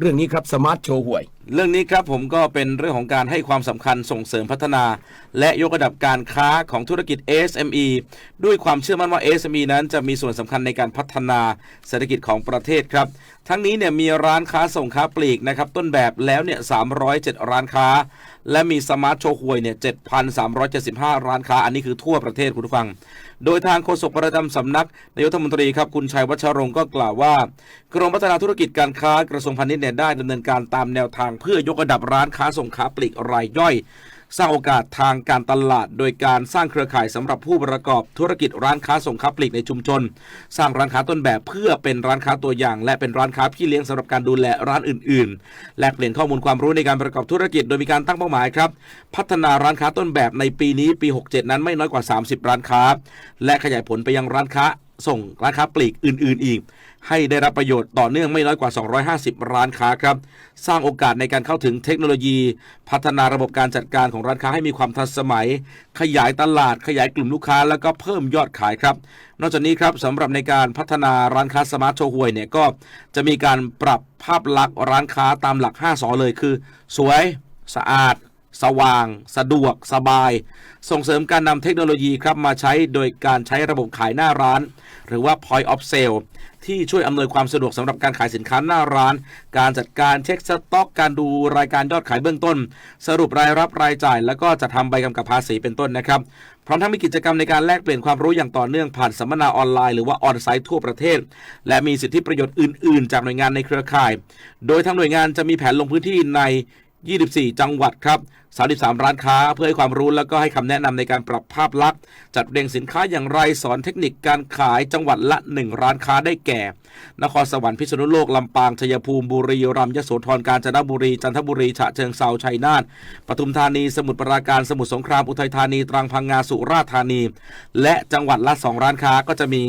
เรื่องนี้ครับสมาร์ทโชว์หวย เรื่องนี้ครับผมก็เป็นเรื่องของการให้ความสำคัญส่งเสริมพัฒนา และยกระดับการค้าของธุรกิจ SME ด้วยความเชื่อมั่นว่า SME นั้นจะมีส่วนสำคัญในการพัฒนาเศรษฐกิจของประเทศครับ ทั้งนี้เนี่ยมีร้านค้าส่งค้าปลีกนะครับต้นแบบแล้วเนี่ย 307 ร้านค้า และมีสมาร์ทโชว์หวยเนี่ย 7,375 ร้านค้า อันนี้คือทั่วประเทศคุณผู้ฟัง โดยทางโฆษกประจำสำนักนายกรัฐมนตรีครับคุณชัยวัชรงค์ก็กล่าวว่ากรมพัฒนาธุรกิจการค้ากระทรวงพาณิชย์เนี่ยได้ดำเนินการตามแนวทางเพื่อยกระดับร้านค้าส่งค้าปลีกรายย่อย สร้างโอกาสทางการตลาด โดยการสร้างเครือข่ายสำหรับผู้ประกอบธุรกิจร้านค้าส่งค้าปลีกในชุมชน สร้างร้านค้าต้นแบบเพื่อเป็นร้านค้าตัวอย่าง และเป็นร้านค้าพี่เลี้ยงสำหรับการดูแลร้านอื่นๆ แลกเปลี่ยนข้อมูลความรู้ในการประกอบธุรกิจ โดยมีการตั้งเป้าหมายครับ พัฒนาร้านค้าต้นแบบในปีนี้ปี 67 นั้นไม่น้อยกว่า 30 ร้านค้า และขยายผลไปยังร้านค้า ส่งร้านค้าปลีกอื่น ๆ อีก ให้ได้รับประโยชน์ต่อเนื่องไม่น้อยกว่า 250 ร้านค้าครับ สร้างโอกาสในการเข้าถึงเทคโนโลยี พัฒนาระบบการจัดการของร้านค้าให้มีความทันสมัย ขยายตลาด ขยายกลุ่มลูกค้า แล้วก็เพิ่มยอดขายครับ นอกจากนี้ครับสำหรับในการพัฒนาร้านค้าสมาร์ทโชว์หวยเนี่ยก็จะมีการปรับภาพลักษณ์ร้านค้าตามหลัก 5สอเลยคือ สวย สะอาด สว่าง สะดวก สบาย ส่งเสริมการนำเทคโนโลยีครับมาใช้โดยการใช้ระบบขายหน้าร้าน หรือว่า point of sale ที่ช่วยอำนวยความสะดวกสำหรับการขายสินค้าหน้าร้าน การจัดการเช็คสต็อก การดูรายการยอดขายเบื้องต้น สรุปรายรับรายจ่าย แล้วก็จะทำใบกำกับภาษีเป็นต้นนะครับ พร้อมทั้งมีกิจกรรมในการแลกเปลี่ยนความรู้อย่างต่อเนื่องผ่านสัมมนาออนไลน์หรือว่าออนไซต์ทั่วประเทศ และมีสิทธิประโยชน์อื่น ๆ จากหน่วยงานในเครือข่าย โดยทางหน่วยงานจะมีแผนลงพื้นที่ใน 24 จังหวัดครับ 33 ร้านค้าเพื่อให้ความรู้แล้วก็ให้คำแนะนำในการปรับภาพลักษณ์ จัดเรียงสินค้าอย่างไรสอนเทคนิคการขายจังหวัดละ 1 ร้านค้าได้แก่ นครสวรรค์พิษณุโลก ลำปาง ชัยภูมิ บุรีรัมย์ยโสธร กาญจนบุรี จันทบุรี ฉะเชิงเซา ชัยนาท ปทุมธานี สมุทรปราการ สมุทรสงคราม อุทัยธานี ตรัง พังงา สุราษฎร์ธานี และจังหวัดละ 2 ร้านค้าก็จะมี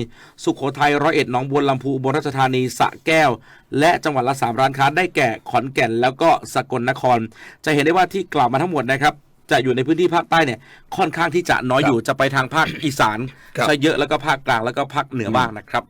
สุโขทัย ร้อยเอ็ด หนองบัวลำพู อุบลราชธานี สระแก้ว และจังหวัดละ 3 ร้านค้าได้แก่ ขอนแก่น แล้วก็สกลนครร จะเห็นได้ว่าที่กล่าวมาทั้งหมดนะครับจะอยู่ในพื้นที่ภาคใต้เนี่ยค่อนข้างที่จะน้อยอยู่จะไปทางภาคอีสานครับ ซะเยอะแล้วก็ภาคกลางแล้วก็ภาคเหนือบ้างนะครับ